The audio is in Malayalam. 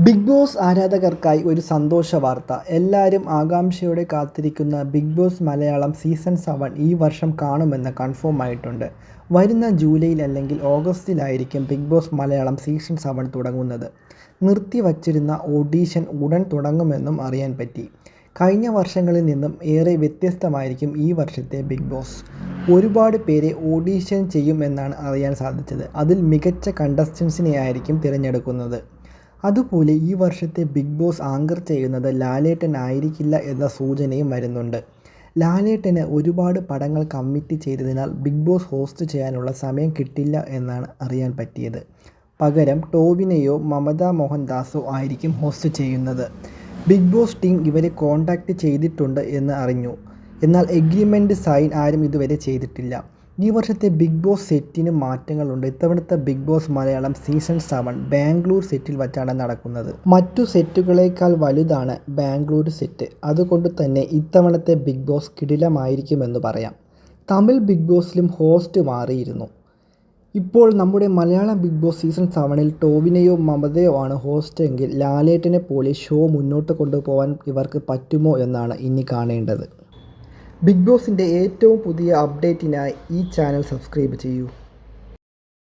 ബിഗ് ബോസ് ആരാധകർക്കായി ഒരു സന്തോഷ വാർത്ത. എല്ലാവരും ആകാംക്ഷയോടെ കാത്തിരിക്കുന്ന big boss Malayalam season seven ഈ വർഷം കാണുമെന്ന് കൺഫേം ആയിട്ടുണ്ട്. വരുന്ന ജൂലൈയിൽ അല്ലെങ്കിൽ ഓഗസ്റ്റിലായിരിക്കും big boss Malayalam season seven തുടങ്ങുന്നത്. നിർത്തിവച്ചിരുന്ന ഓഡീഷൻ ഉടൻ തുടങ്ങുമെന്നും അറിയാൻ പറ്റി. കഴിഞ്ഞ വർഷങ്ങളിൽ നിന്നും ഏറെ വ്യത്യസ്തമായിരിക്കും ഈ വർഷത്തെ ബിഗ് ബോസ്. ഒരുപാട് പേരെ ഓഡീഷൻ ചെയ്യുമെന്നാണ് അറിയാൻ സാധിച്ചത്. അതിൽ മികച്ച കണ്ടസ്റ്റൻസിനെ ആയിരിക്കും തിരഞ്ഞെടുക്കുന്നത്. അതുപോലെ ഈ വർഷത്തെ ബിഗ് ബോസ് ആങ്കർ ചെയ്യുന്നത് ലാലേട്ടൻ ആയിരിക്കില്ല എന്ന സൂചനയും വരുന്നുണ്ട്. ലാലേട്ടന് ഒരുപാട് പടങ്ങൾ കമ്മിറ്റ് ചെയ്തതിനാൽ ബിഗ് ബോസ് ഹോസ്റ്റ് ചെയ്യാനുള്ള സമയം കിട്ടില്ല എന്നാണ് അറിയാൻ പറ്റിയത്. പകരം ടോവിനെയോ മമത മോഹൻദാസോ ആയിരിക്കും ഹോസ്റ്റ് ചെയ്യുന്നത്. ബിഗ് ബോസ് ടീം ഇവരെ കോൺടാക്റ്റ് ചെയ്തിട്ടുണ്ട് എന്ന് അറിഞ്ഞു. എന്നാൽ എഗ്രിമെന്റ് സൈൻ ആരും ഇതുവരെ ചെയ്തിട്ടില്ല. ഈ വർഷത്തെ ബിഗ് ബോസ് സെറ്റിന് മാറ്റങ്ങളുണ്ട്. ഇത്തവണത്തെ big boss Malayalam season seven Bangalore സെറ്റിൽ വച്ചാണ് നടക്കുന്നത്. മറ്റു സെറ്റുകളേക്കാൾ വലുതാണ് ബാംഗ്ലൂർ സെറ്റ്. അതുകൊണ്ട് തന്നെ ഇത്തവണത്തെ ബിഗ് ബോസ് കിടിലമായിരിക്കുമെന്ന് പറയാം. തമിഴ് ബിഗ് ബോസിലും ഹോസ്റ്റ് മാറിയിരുന്നു. ഇപ്പോൾ നമ്മുടെ മലയാളം ബിഗ് ബോസ് സീസൺ സെവനിൽ ടോവിനെയോ മമതയോ ആണ് ഹോസ്റ്റ് എങ്കിൽ ലാലേട്ടനെ പോലെ ഷോ മുന്നോട്ട് കൊണ്ടുപോകാൻ ഇവർക്ക് പറ്റുമോ എന്നാണ് ഇനി കാണേണ്ടത്. ബിഗ് ബോസിന്റെ ഏറ്റവും പുതിയ അപ്ഡേറ്റിനായി ഈ ചാനൽ സബ്സ്ക്രൈബ് ചെയ്യൂ.